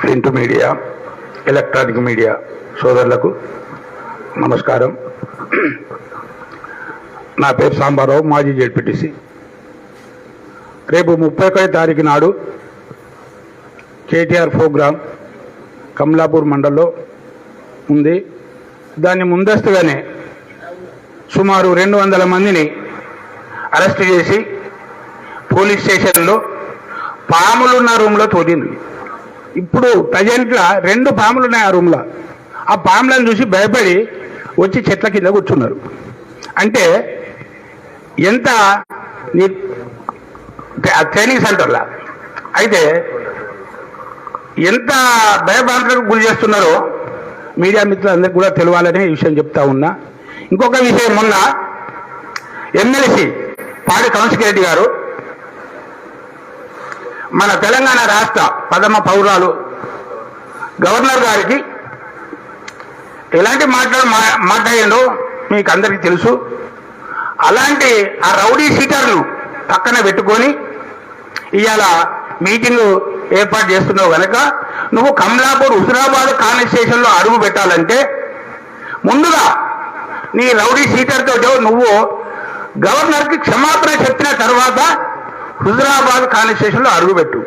Print media electronic media సోదరులకు నమస్కారం. నా పేరు సాంబారావు మాజీ జెడ్పీటీసీ. రేపు ముప్పై ఒకటి తారీఖు నాడు కేటీఆర్ ప్రోగ్రాం కమలాపూర్ మండల్లో ఉంది. దాన్ని ముందస్తుగానే సుమారు రెండు వందల మందిని అరెస్ట్ చేసి పోలీస్ స్టేషన్లో పాములున్న రూమ్లో తోడింది ఇప్పుడు ప్రజెంట్లో రెండు పాములు ఉన్నాయి ఆ రూమ్లో. ఆ పాములను చూసి భయపడి వచ్చి చెట్ల కింద కూర్చున్నారు. అంటే ఎంత నీ ట్రైనింగ్ సెంటర్లా? అయితే ఎంత భయభ్రాంతులకు గురి చేస్తున్నారో మీడియా మిత్రులందరికీ కూడా తెలియాలని ఈ విషయం చెప్తా ఉన్నా. ఇంకొక విషయం మొన్న ఎమ్మెల్సీ పాడి కౌన్సిల్ రెడ్డి గారు మన తెలంగాణ రాష్ట్ర పదమ పౌరాలు. గవర్నర్ గారికి ఎలాంటి మాట్లాడు మా- మీకు అందరికీ తెలుసు. అలాంటి ఆ రౌడీ సీటర్ను పక్కన పెట్టుకొని ఇవాళ మీటింగ్ ఏర్పాటు చేస్తున్నావు కనుక నువ్వు కమలాపూర్ హుజరాబాద్ కాన్స్టిట్యూషన్లో అడుగు పెట్టాలంటే ముందుగా నీ రౌడీ సీటర్తో నువ్వు గవర్నర్కి క్షమాపణ చెప్పిన తర్వాత హుజరాబాద్ కాన్స్టిట్యూషన్లో అడుగుపెట్టు.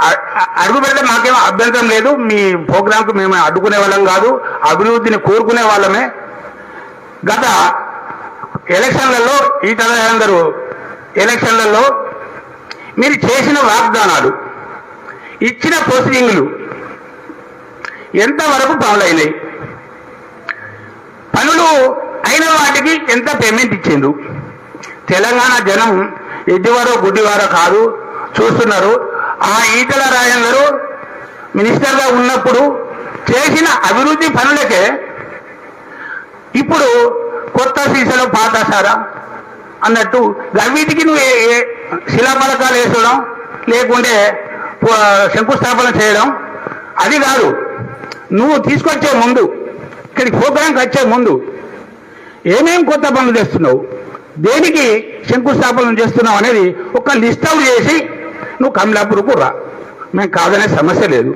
అ- అ- అడుగుపెడితే మాకేం అభ్యంతరం లేదు. మీ ప్రోగ్రాంకు మేము అడ్డుకునే వాళ్ళం కాదు. అభివృద్ధిని కోరుకునే వాళ్ళమే. గత ఎలక్షన్లలో ఈ తరగందరూ ఎలక్షన్లలో మీరు చేసిన వాగ్దానాలు ఇచ్చిన ప్రొసీడింగ్లు ఎంతవరకు పనులైనాయి పనులు అయిన వాటికి ఎంత పేమెంట్ ఇచ్చిండ్రు? తెలంగాణ జనం ఎడ్డివారో గుడ్డివారో కాదు చూస్తున్నారు. ఆ ఈటల రాజేందరు మినిస్టర్గా ఉన్నప్పుడు చేసిన అభివృద్ధి పనులకే ఇప్పుడు కొత్త సీసలో పాత సారా అన్నట్టు గవీటికి నువ్వు ఏ- ఏ శిలాపలకాలు వేసడం లేకుంటే శంకుస్థాపన చేయడం అది కాదు. నువ్వు తీసుకొచ్చే ముందు ఇక్కడికి ప్రోగ్రాంకి వచ్చే ముందు ఏమేం కొత్త పనులు తెస్తున్నావు దేనికి శంకుస్థాపన చేస్తున్నావు అనేది ఒక లిస్ట్ అవుట్ చేసి నువ్వు కమలాపూర్కు రా. మేము కాదనే సమస్య లేదు.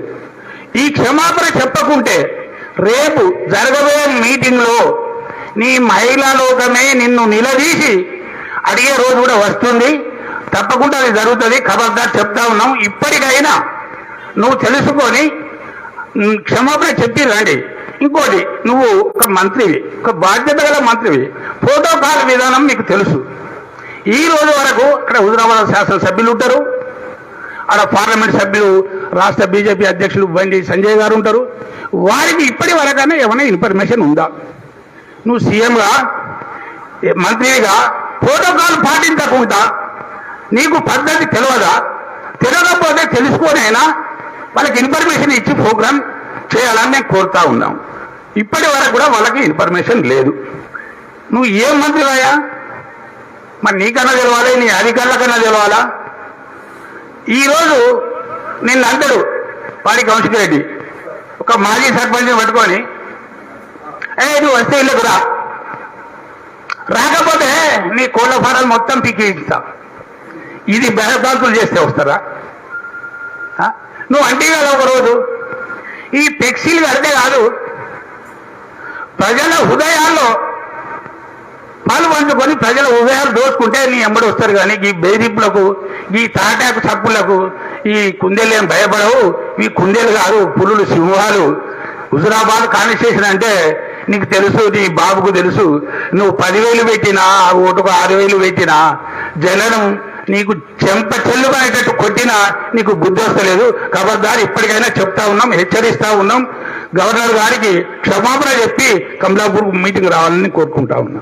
ఈ క్షమాపణ చెప్పకుంటే రేపు జరగబోయే మీటింగ్లో నీ మహిళా లోకమే నిన్ను నిలదీసి అడిగే రోజు కూడా వస్తుంది. తప్పకుండా అది జరుగుతుంది. ఖబర్దార్ చెప్తా ఉన్నాం. ఇప్పటికైనా నువ్వు తెలుసుకొని క్షమాపణ చెప్పి రండి. ఇంకోటి నువ్వు ఒక మంత్రివి ఒక బాధ్యత గల మంత్రివి. ప్రోటోకాల్ విధానం మీకు తెలుసు. ఈ రోజు వరకు అక్కడ హుజరాబాద్ శాసనసభ్యులు ఉంటారు. ఆడ పార్లమెంట్ సభ్యులు రాష్ట్ర బీజేపీ అధ్యక్షులు బండి సంజయ్ గారు ఉంటారు. వారికి ఇప్పటి వరకైనా ఏమైనా ఇన్ఫర్మేషన్ ఉందా? నువ్వు సీఎంగా మంత్రిగా ప్రోటోకాల్ పాటించకుండా నీకు పద్ధతి తెలియదా? తెలియకపోతే తెలుసుకొనైనా వాళ్ళకి ఇన్ఫర్మేషన్ ఇచ్చి ప్రోగ్రామ్ చేయాలని నేను కోరుతా ఉన్నాం ఇప్పటి వరకు కూడా వాళ్ళకి ఇన్ఫర్మేషన్ లేదు. నువ్వు ఏం మంత్రివయ్యా? మరి నీకన్నా తెలవాలి నీ అధికారులకన్నా తెలవాలా? ఈరోజు నిన్న అంటాడు పాడి కౌన్సిల్ రెడ్డి. ఒక మాజీ సర్పంచ్ని పట్టుకొని ఏ నువ్వు వస్తే ఇల్లు రా. రాకపోతే నీ కోళ్ళ ఫారాలు మొత్తం పీకి ఇస్తా. ఇది బెహబాతులు చేస్తే వస్తారా? నువ్వు అంటే కదా ఒకరోజు ఈ ఫ్లెక్సీలు కడితే కాదు ప్రజల హృదయాల్లో పాలు పంచుకొని ప్రజల హృదయాలు దోచుకుంటే నీ ఎంబడి వస్తారు కానీ ఈ బెదిరింపులకు ఈ తాటాకు చప్పులకు ఈ కుందేలు ఏం భయపడవు. ఈ కుందేలు కాదు పులులు సింహాలు హుజురాబాద్ కాన్స్టిట్యూషన్ అంటే నీకు తెలుసు నీ బాబుకు తెలుసు. నువ్వు పదివేలు పెట్టినా ఆ ఓటుకు ఆరు వేలు పెట్టినా జనం నీకు చెంప చెల్లుగా కొట్టినా నీకు బుద్ధి వస్తలేదు. ఖబర్దారు ఇప్పటికైనా చెప్తా ఉన్నాం హెచ్చరిస్తా ఉన్నాం. గవర్నర్ గారికి క్షమాపణ చెప్పి కమలాపూర్ మీటింగ్ రావాలని కోరుకుంటా ఉన్నా.